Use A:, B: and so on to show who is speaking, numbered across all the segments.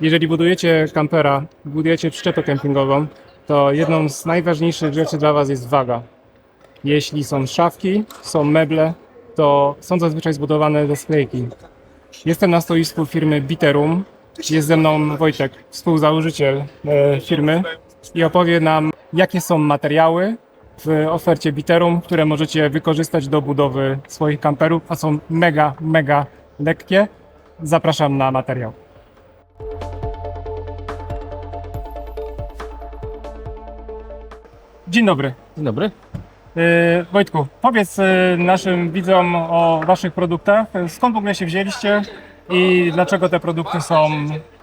A: Jeżeli budujecie kampera, budujecie przyczepę kempingową, to jedną z najważniejszych rzeczy dla Was jest waga. Jeśli są szafki, są meble, to są zazwyczaj zbudowane ze sklejki. Jestem na stoisku firmy Biterum. Jest ze mną Wojtek, współzałożyciel e, firmy i opowie nam, jakie są materiały w ofercie Biterum, które możecie wykorzystać do budowy swoich kamperów, a są mega, mega lekkie. Zapraszam na materiał. Dzień dobry.
B: Dzień dobry.
A: Yy, Wojtku, powiedz yy, naszym widzom o Waszych produktach. Skąd w ogóle się wzięliście i dlaczego te produkty są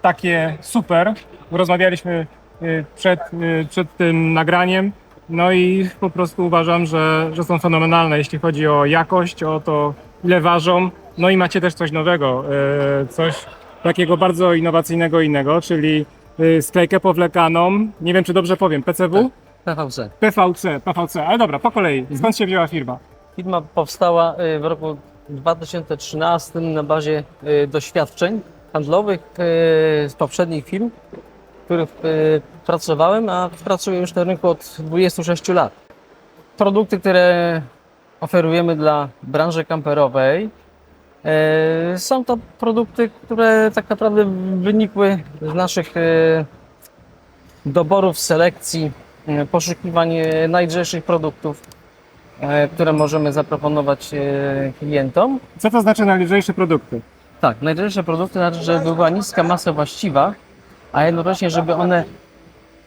A: takie super? Rozmawialiśmy yy, przed, yy, przed tym nagraniem. No i po prostu uważam, że, że są fenomenalne, jeśli chodzi o jakość, o to, ile ważą. No i macie też coś nowego, yy, coś takiego bardzo innowacyjnego innego, czyli yy, sklejkę powlekaną. Nie wiem, czy dobrze powiem, PCW?
B: PVC.
A: PVC, PVC, ale dobra, po kolei. Skąd się wzięła firma?
B: Firma powstała y, w roku 2013 na bazie y, doświadczeń handlowych y, z poprzednich firm, w których y, pracowałem, a pracuję już na rynku od 26 lat. Produkty, które oferujemy dla branży kamperowej, y, są to produkty, które tak naprawdę wynikły z naszych y, doborów, selekcji, poszukiwań y, najdrzejszych produktów, e, które możemy zaproponować e, klientom.
A: Co to znaczy najlżejsze produkty?
B: Tak, najdroższe produkty znaczy, żeby była niska masa właściwa, a jednocześnie, żeby one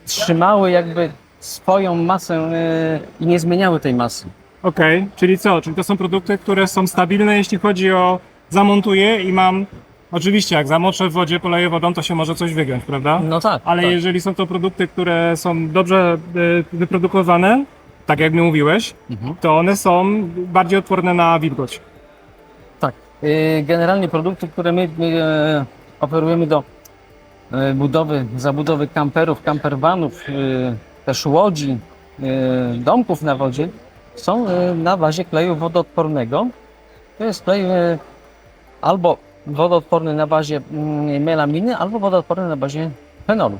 B: trzymały jakby swoją masę e, i nie zmieniały tej masy.
A: Okej, czyli co? Czyli to są produkty, które są stabilne, jeśli chodzi o zamontuję i mam. Oczywiście, jak zamoczę w wodzie, poleję wodą, to się może coś wygiąć, prawda?
B: No tak,
A: Ale
B: tak.
A: jeżeli są to produkty, które są dobrze y, wyprodukowane, tak jak mi mówiłeś,
B: Mhm.
A: to one są bardziej odporne na wilgoć.
B: tak. E, Generalnie produkty, które my e, oferujemy do e, budowy, zabudowy kamperów, campervanów, e, też łodzi, e, domków na wodzie, są e, na bazie kleju wodoodpornego. To jest klej e, albo wodoodporny na bazie mm, melaminy, albo wodoodporny na bazie fenolu.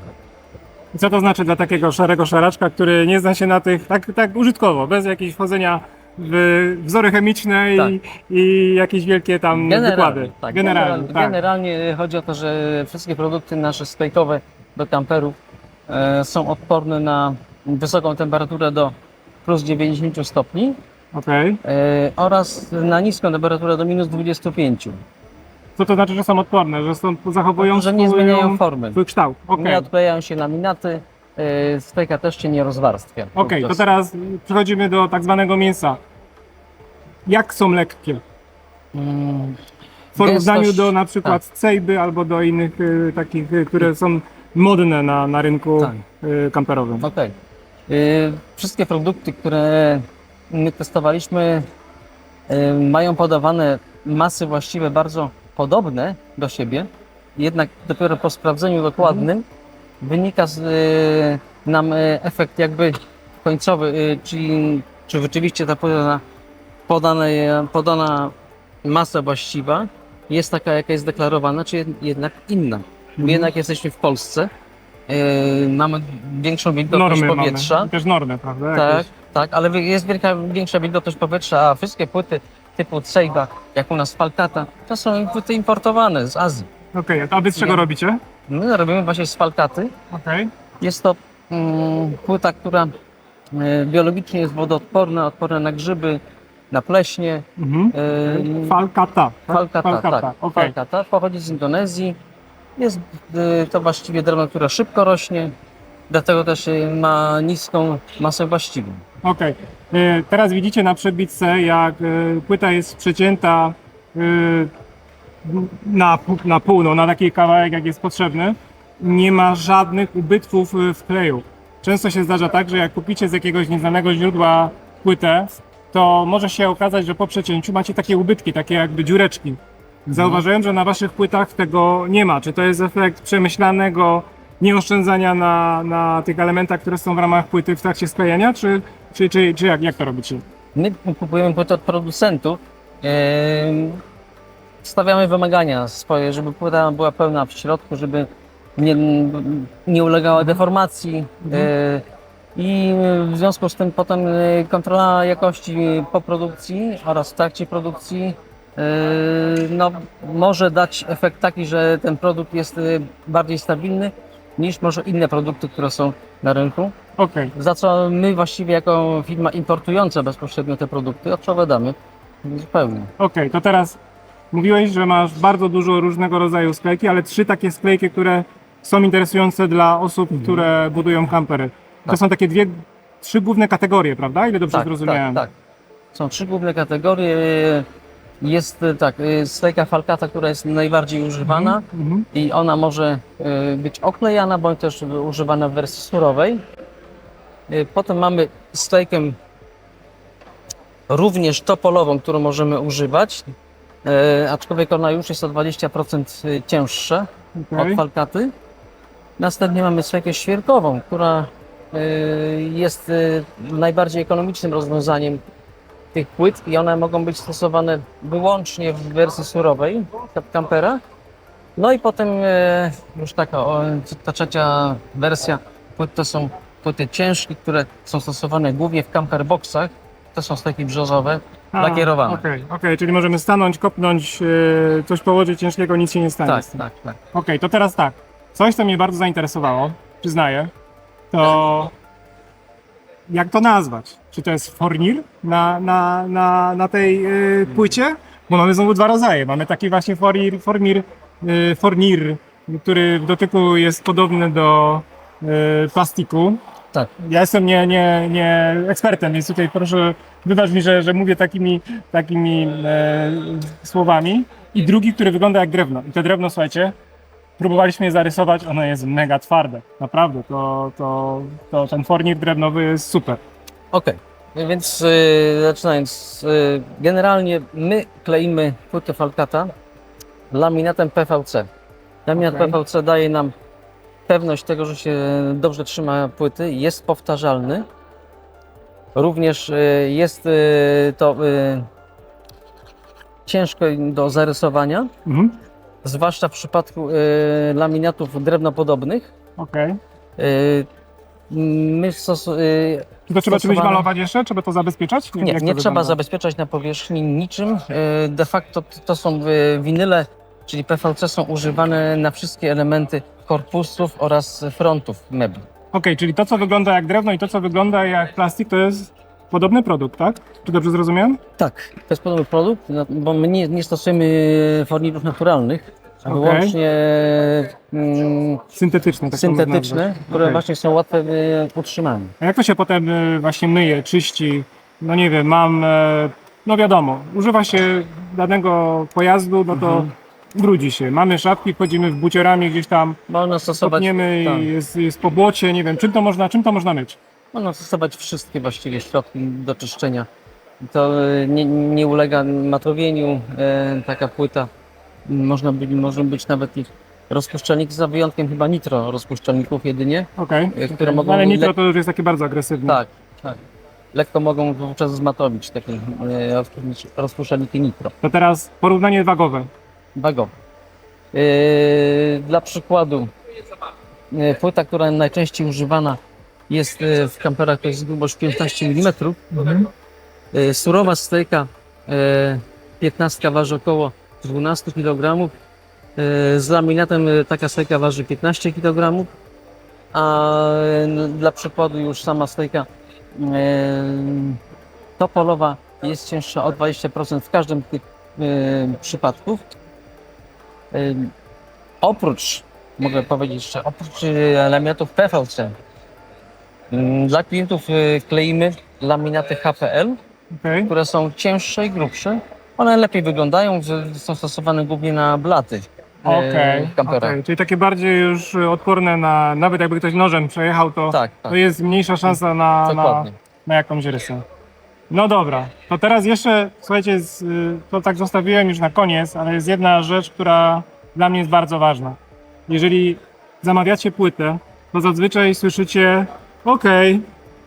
A: I co to znaczy dla takiego szarego szaraczka, który nie zna się na tych, tak, tak użytkowo, bez jakiegoś wchodzenia w wzory chemiczne
B: Tak.
A: i, i jakieś wielkie tam wykłady.
B: tak,
A: generalnie,
B: generalnie,
A: tak.
B: generalnie chodzi o to, że wszystkie produkty nasze sklejkowe do kamperów e, są odporne na wysoką temperaturę do plus 90 stopni
A: Okej.
B: e, oraz na niską temperaturę do minus 25.
A: Co to znaczy, że są odporne, że są, zachowują
B: że nie
A: swój-
B: zmieniają formy.
A: swój kształt. Okej,
B: Nie odklejają się laminaty, sklejka też się nie rozwarstwia.
A: Okej, to teraz przechodzimy do tak zwanego mięsa. Jak są lekkie?
B: Mm,
A: W porównaniu
B: Gęstość-
A: do na przykład cejby albo do innych y, takich, y, które są modne na, na rynku
B: Tak.
A: y, kamperowym.
B: Okej. Y, Wszystkie produkty, które my testowaliśmy, y, mają podawane masy właściwe bardzo podobne do siebie, jednak dopiero po sprawdzeniu dokładnym wynika z, y, nam y, efekt jakby końcowy, y, czyli czy rzeczywiście ta podana, podana, podana masa właściwa jest taka, jaka jest deklarowana, czy jed- jednak inna. My jednak jesteśmy w Polsce, y, mamy większą wilgotność
A: Normy
B: powietrza.
A: mamy. Też normy, prawda?
B: Tak,
A: Jakieś.
B: tak, ale jest wielka, większa wilgotność powietrza, a wszystkie płyty typu Cejba, jak u nas Falcata, to są płyty importowane z Azji.
A: Okej, a wy z czego
B: Nie.
A: robicie?
B: My robimy właśnie z.
A: Okej.
B: Jest to mm, płyta, która e, biologicznie jest wodoodporna, odporna na grzyby, na pleśnie.
A: Mhm.
B: E,
A: Falcata. tak?
B: Falcata, tak.
A: okej.
B: Pochodzi z Indonezji. Jest e, to właściwie drewno, które szybko rośnie, dlatego też e, ma niską masę właściwą.
A: Okej. Y, Teraz widzicie na przebitce, jak y, płyta jest przecięta y, na, na pół, no, na taki kawałek, jak jest potrzebny. Nie ma żadnych ubytków y, w kleju. Często się zdarza tak, że jak kupicie z jakiegoś nieznanego źródła płytę, to może się okazać, że po przecięciu macie takie ubytki, takie jakby dziureczki. Zauważyłem, że na waszych płytach tego nie ma. Czy to jest efekt przemyślanego nieoszczędzania na, na tych elementach, które są w ramach płyty w trakcie sklejenia, czy, czy, czy, czy jak, jak to robicie?
B: My kupujemy płytę od producentów. em, Stawiamy wymagania swoje, żeby płyta była pełna w środku, żeby nie, nie ulegała deformacji. e, I w związku z tym potem e, kontrola jakości po produkcji oraz w trakcie produkcji e, no, może dać efekt taki, że ten produkt jest bardziej stabilny niż może inne produkty, które są na rynku.
A: Okej.
B: Za co my właściwie jako firma importująca bezpośrednio te produkty odpowiadamy zupełnie.
A: Okej, to teraz mówiłeś, że masz bardzo dużo różnego rodzaju sklejki, ale trzy takie sklejki, które są interesujące dla osób, które budują kampery. To
B: Mhm. Tak.
A: są takie dwie, trzy główne kategorie, prawda? Ile dobrze zrozumiałem?
B: Tak, tak. Są trzy główne kategorie. Jest e, tak, e, sklejka falkata, która jest najbardziej używana
A: Mhm.
B: i ona może e, być oklejana, bądź też używana w wersji surowej. Potem mamy sklejkę również topolową, którą możemy używać, aczkolwiek ona już jest o 20% cięższa
A: Okej.
B: od falkaty. Następnie mamy sklejkę świerkową, która y, jest y, najbardziej ekonomicznym rozwiązaniem tych płyt i one mogą być stosowane wyłącznie w wersji surowej kampera. No i potem e, już taka ta trzecia wersja płyt to są płyty ciężkie, które są stosowane głównie w camper boxach. To są sklejki brzozowe,
A: A,
B: lakierowane.
A: Okej, okej, czyli możemy stanąć, kopnąć, e, coś położyć ciężkiego, nic się nie stanie.
B: Tak, tak, tak.
A: Okej, to teraz tak. Coś, co mnie bardzo zainteresowało, przyznaję, to jak to nazwać? Czy to jest fornir na, na, na, na tej y, płycie? Bo mamy znowu dwa rodzaje. Mamy taki właśnie fornir, fornir, y, fornir który w dotyku jest podobny do y, plastiku.
B: Tak.
A: Ja jestem nie, nie, nie ekspertem, więc tutaj proszę wybacz mi, że, że mówię takimi, takimi e, słowami. I drugi, który wygląda jak drewno. I to drewno, słuchajcie, próbowaliśmy je zarysować, ono jest mega twarde. Naprawdę, to, to, to ten fornir drewnowy jest super.
B: Okej, więc y, zaczynając, y, generalnie my kleimy płytę falkata laminatem PVC. Laminat
A: Okej.
B: PVC daje nam pewność tego, że się dobrze trzyma płyty, jest powtarzalny. Również y, jest y, to y, ciężko do zarysowania,
A: Mhm.
B: Zwłaszcza w przypadku y, laminatów drewnopodobnych.
A: Okej.
B: Y, My stosu- y,
A: Czy to trzeba czymś
B: Stosowane-
A: malować jeszcze? Trzeba to zabezpieczać?
B: Nie,
A: jak
B: nie
A: to
B: trzeba
A: wygląda?
B: zabezpieczać na powierzchni niczym. E, De facto t- to są e, winyle, czyli PVC są używane na wszystkie elementy korpusów oraz frontów mebli.
A: Okej, czyli to, co wygląda jak drewno i to, co wygląda jak plastik, to jest podobny produkt, tak? Czy dobrze zrozumiałem?
B: Tak. To jest podobny produkt, no, bo my nie, nie stosujemy fornirów naturalnych, a
A: Okej.
B: wyłącznie mm,
A: Syntetyczny. Tak
B: syntetyczne, które
A: Okej.
B: właśnie są łatwe w utrzymaniu.
A: A jak to się potem y, właśnie myje, czyści? No nie wiem, mam, e, no wiadomo, używa się danego pojazdu, no to
B: Mhm.
A: brudzi się. Mamy szafki, wchodzimy w buciorami gdzieś tam,
B: Można stosować,
A: kopniemy
B: tak.
A: jest, jest po błocie, nie wiem, czym to można, czym to można myć?
B: Można stosować wszystkie właściwie środki do czyszczenia. To e, nie, nie ulega matrowieniu e, taka płyta. Można być, może być nawet ich rozpuszczalniki, za wyjątkiem chyba nitro rozpuszczalników jedynie.
A: Okej,
B: Y, które
A: okej.
B: mogą
A: Ale
B: le-
A: nitro to już jest takie bardzo agresywne.
B: Tak, tak. Lekko mogą wówczas zmatowić takie e, rozpuszczalniki- nitro.
A: To teraz porównanie wagowe.
B: wagowe. Yy, dla przykładu, płyta, która najczęściej używana jest yy, w kamperach, to jest grubość 15 mm. Yy, surowa stejka yy, 15 waży około 12 kg. Z laminatem taka stejka waży 15 kg. A dla przykładu już sama stejka yy, topolowa jest cięższa o 20% w każdym z tych przypadków. Oprócz, mogę powiedzieć jeszcze, oprócz laminatów PVC, dla klientów y, kleimy laminaty HPL,
A: Okej.
B: które są cięższe i grubsze. One lepiej wyglądają, są stosowane głównie na blaty y,
A: Okej,
B: kamperach.
A: okej. czyli takie bardziej już odporne na, nawet jakby ktoś nożem przejechał, to,
B: Tak, tak,
A: to jest mniejsza szansa na, na, na jakąś rysę. No dobra, to teraz jeszcze, słuchajcie, z, y, to tak zostawiłem już na koniec, ale jest jedna rzecz, która dla mnie jest bardzo ważna. Jeżeli zamawiacie płytę, to zazwyczaj słyszycie, ok,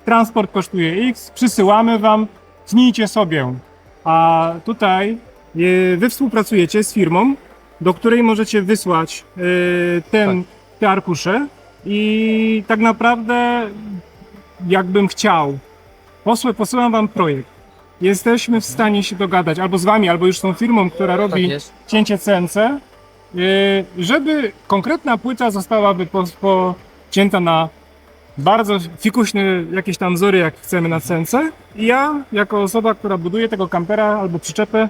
A: transport kosztuje X, przysyłamy wam, tnijcie sobie. A tutaj y, wy współpracujecie z firmą, do której możecie wysłać y, ten, te arkusze i tak naprawdę jakbym chciał, posłę, posyłam wam projekt. Jesteśmy w stanie się dogadać albo z wami, albo już z tą firmą, która
B: Tak
A: robi
B: jest.
A: cięcie CNC, yy, żeby konkretna płyta zostałaby po- pocięta na bardzo fikuśne jakieś tam wzory, jak chcemy na CNC. I ja, jako osoba, która buduje tego kampera albo przyczepę,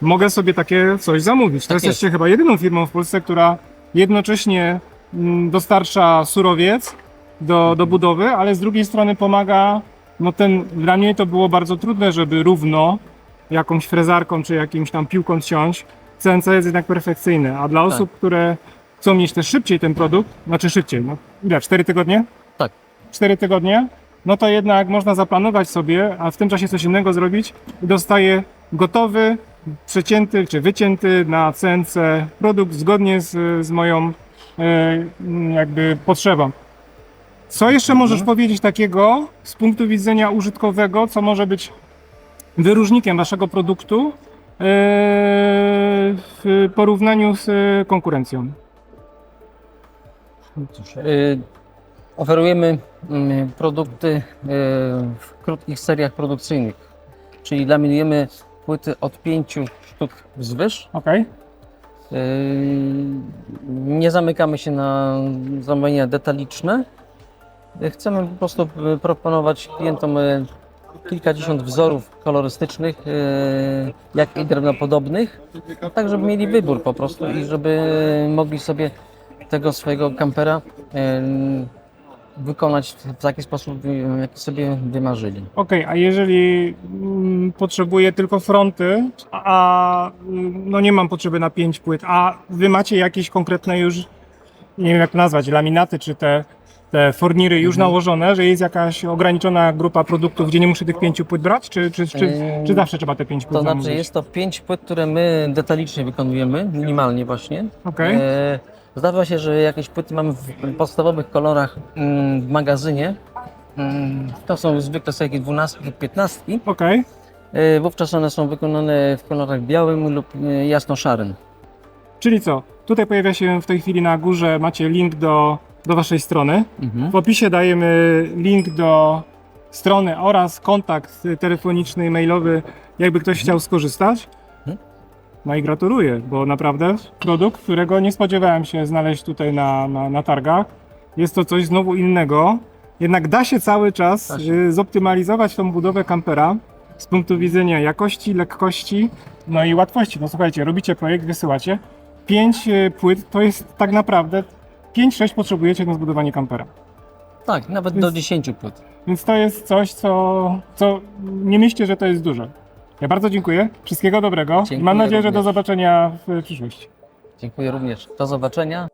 A: mogę sobie takie coś zamówić. To
B: Tak
A: jesteście chyba jedyną firmą w Polsce, która jednocześnie mm, dostarcza surowiec do, do budowy, ale z drugiej strony pomaga, no ten, dla mnie to było bardzo trudne, żeby równo jakąś frezarką czy jakimś tam piłką ciąć. CNC jest jednak perfekcyjne, a dla
B: Tak.
A: osób, które chcą mieć też szybciej ten produkt, znaczy szybciej, no ile, 4 tygodnie?
B: Tak.
A: 4 tygodnie, no to jednak można zaplanować sobie, a w tym czasie coś innego zrobić i dostaje gotowy, przecięty czy wycięty na CNC produkt zgodnie z, z moją e, jakby potrzebą. Co jeszcze możesz powiedzieć takiego z punktu widzenia użytkowego, co może być wyróżnikiem waszego produktu e, w porównaniu z e, konkurencją?
B: Y, Oferujemy mm, produkty y, w krótkich seriach produkcyjnych, czyli laminujemy płyty od 5 sztuk wzwyż.
A: Okej.
B: Y, Nie zamykamy się na zamówienia detaliczne. Y, Chcemy po prostu y, proponować klientom kilkadziesiąt wzorów kolorystycznych, jak i drewnopodobnych, tak żeby mieli wybór po prostu i żeby mogli sobie tego swojego kampera wykonać w taki sposób, jaki sobie wymarzyli.
A: Okej, a jeżeli mm, potrzebuję tylko fronty, a, a mm, no nie mam potrzeby na 5 płyt, a wy macie jakieś konkretne już, nie wiem jak to nazwać, laminaty czy te, te forniry już
B: Mhm.
A: nałożone, że jest jakaś ograniczona grupa produktów, gdzie nie muszę tych 5 płyt brać, czy, czy, czy,
B: Eee,
A: czy zawsze trzeba te 5 płyt
B: To znaczy
A: zamówić?
B: jest to pięć płyt, które my detalicznie wykonujemy, minimalnie właśnie.
A: Okej.
B: E, Zdarza się, że jakieś płyty mamy w podstawowych kolorach mm, w magazynie. Mm, To są zwykle sobie 12 lub 15.
A: Okej,
B: E, Wówczas one są wykonane w kolorach białym lub e, jasno-szarym.
A: czyli co? Tutaj pojawia się w tej chwili na górze, macie link do, do waszej strony.
B: Mhm.
A: W opisie dajemy link do strony oraz kontakt telefoniczny, mailowy, jakby ktoś chciał skorzystać. No i gratuluję, bo naprawdę produkt, którego nie spodziewałem się znaleźć tutaj na, na, na targach. Jest to coś znowu innego. Jednak da się cały czas
B: Da się.
A: y, zoptymalizować tą budowę kampera z punktu widzenia jakości, lekkości, no i łatwości. No słuchajcie, robicie projekt, wysyłacie. Pięć y, płyt to jest tak naprawdę 5-6 potrzebujecie na zbudowanie kampera.
B: Tak, nawet
A: Jest-
B: do 10 płyt.
A: Więc to jest coś, co, co nie myślcie, że to jest dużo. Ja bardzo dziękuję. Wszystkiego dobrego.
B: Dziękuję
A: Mam nadzieję, że do
B: również.
A: zobaczenia w przyszłości.
B: Dziękuję również. Do zobaczenia.